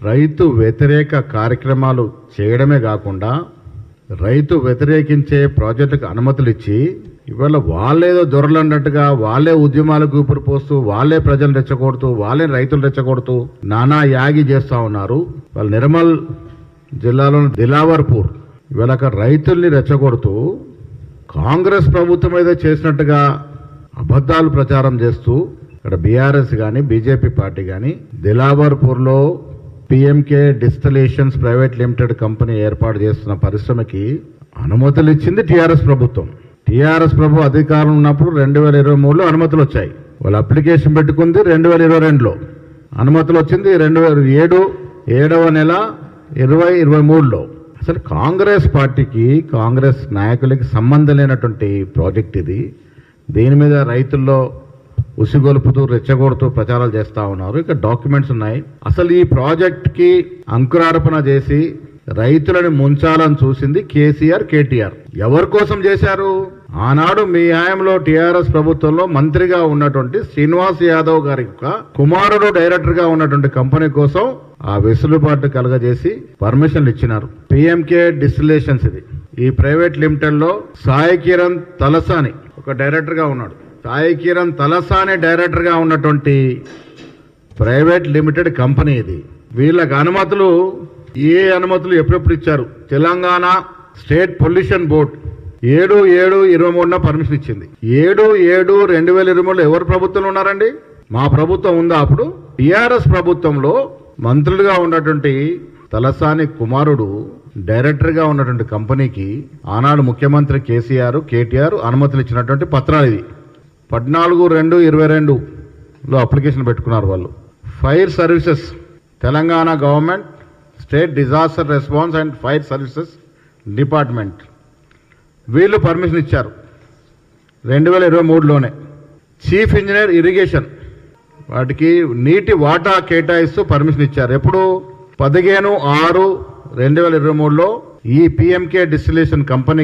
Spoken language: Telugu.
రైతు వ్యతిరేక కార్యక్రమాలు చేయడమే కాకుండా రైతు వ్యతిరేకించే ప్రాజెక్టుకు అనుమతులు ఇచ్చి ఇవాళ వాళ్ళేదో దొరలన్నట్టుగా వాళ్ళే ఉద్యమాలకు ఊపిరి పోస్తూ వాళ్ళే ప్రజలు రెచ్చగొడుతూ వాళ్ళే రైతులు రెచ్చగొడుతూ నానా యాగి చేస్తా ఉన్నారు. వాళ్ళు నిర్మల్ జిల్లాలోని దిలావర్పూర్ ఇవాళ రైతుల్ని రెచ్చగొడుతూ కాంగ్రెస్ ప్రభుత్వం ఏదో చేసినట్టుగా అబద్ధాలు ప్రచారం చేస్తూ ఇక్కడ బీఆర్ఎస్ కానీ బీజేపీ పార్టీ కానీ దిలావర్పూర్లో PMK distillations private limited company ఏర్పాటు చేస్తున్న పరిశ్రమకి అనుమతులు ఇచ్చింది టీఆర్ఎస్ ప్రభుత్వం. టీఆర్ఎస్ ప్రభు అధికారం ఉన్నప్పుడు రెండు వేల ఇరవై మూడులో అనుమతులు వచ్చాయి వాళ్ళు అప్లికేషన్ పెట్టుకుంది రెండు వేల ఇరవై రెండులో. అనుమతులు వచ్చింది రెండు వేల ఏడు ఏడవ నెల ఇరవై ఇరవై మూడులో. అసలు కాంగ్రెస్ పార్టీకి కాంగ్రెస్ నాయకులకి సంబంధం లేనటువంటి ప్రాజెక్ట్ ఇది. దీని మీద రైతుల్లో ఉసిగొలుపుతూ రెచ్చగొడుతూ ప్రచారాలు చేస్తూ ఉన్నారు. ఇక డాక్యుమెంట్స్ ఉన్నాయి. అసలు ఈ ప్రాజెక్ట్కి అంకురార్పణ చేసి రైతులను ముంచాలని చూసింది కేసీఆర్ కేటీఆర్. ఎవరి కోసం చేశారు? ఆనాడు మీ ఆయంలో టీఆర్ఎస్ ప్రభుత్వంలో మంత్రిగా ఉన్నటువంటి శ్రీనివాస్ యాదవ్ గారి యొక్క కుమారుడు డైరెక్టర్గా ఉన్నటువంటి కంపెనీ కోసం ఆ వెసులుబాటు కలగజేసి పర్మిషన్లు ఇచ్చినారు. పిఎంకే డిస్టిలేషన్స్ ఇది. ఈ ప్రైవేట్ లిమిటెడ్లో సాయి కిరణ్ తలసాని ఒక డైరెక్టర్గా ఉన్నాడు. సాయి కిరణ్ తలసాని డైరెక్టర్ ఉన్నటువంటి ప్రైవేట్ లిమిటెడ్ కంపెనీ ఇది. వీళ్ళకి అనుమతులు ఏ అనుమతులు ఎప్పుడెప్పుడు ఇచ్చారు? తెలంగాణ స్టేట్ పొల్యూషన్ బోర్డ్ ఏడు ఏడు ఇరవై మూడున పర్మిషన్ ఇచ్చింది. ఏడు ఏడు రెండు వేల ఇరవై మూడులో ఎవరు ప్రభుత్వంలో ఉన్నారండి? మా ప్రభుత్వం ఉందా అప్పుడు? టిఆర్ఎస్ ప్రభుత్వంలో మంత్రులుగా ఉన్నటువంటి తలసాని కుమారుడు డైరెక్టర్గా ఉన్నటువంటి కంపెనీకి ఆనాడు ముఖ్యమంత్రి కేసీఆర్ కేటీఆర్ అనుమతులు ఇచ్చినటువంటి పత్రాలు ఇది పద్నాలుగు రెండు ఇరవై రెండులో అప్లికేషన్ పెట్టుకున్నారు వాళ్ళు. Fire services Telangana government state disaster response and fire services department. వీళ్ళు పర్మిషన్ ఇచ్చారు. రెండు వేల ఇరవై మూడులోనే. Chief engineer irrigation. వాటికి నీటి వాటా కేటాయిస్తూ పర్మిషన్ ఇచ్చారు. ఎప్పుడు? పదిహేను ఆరు రెండు వేల ఇరవై మూడులో ఈ పిఎంకే డిస్టిలేషన్ కంపెనీ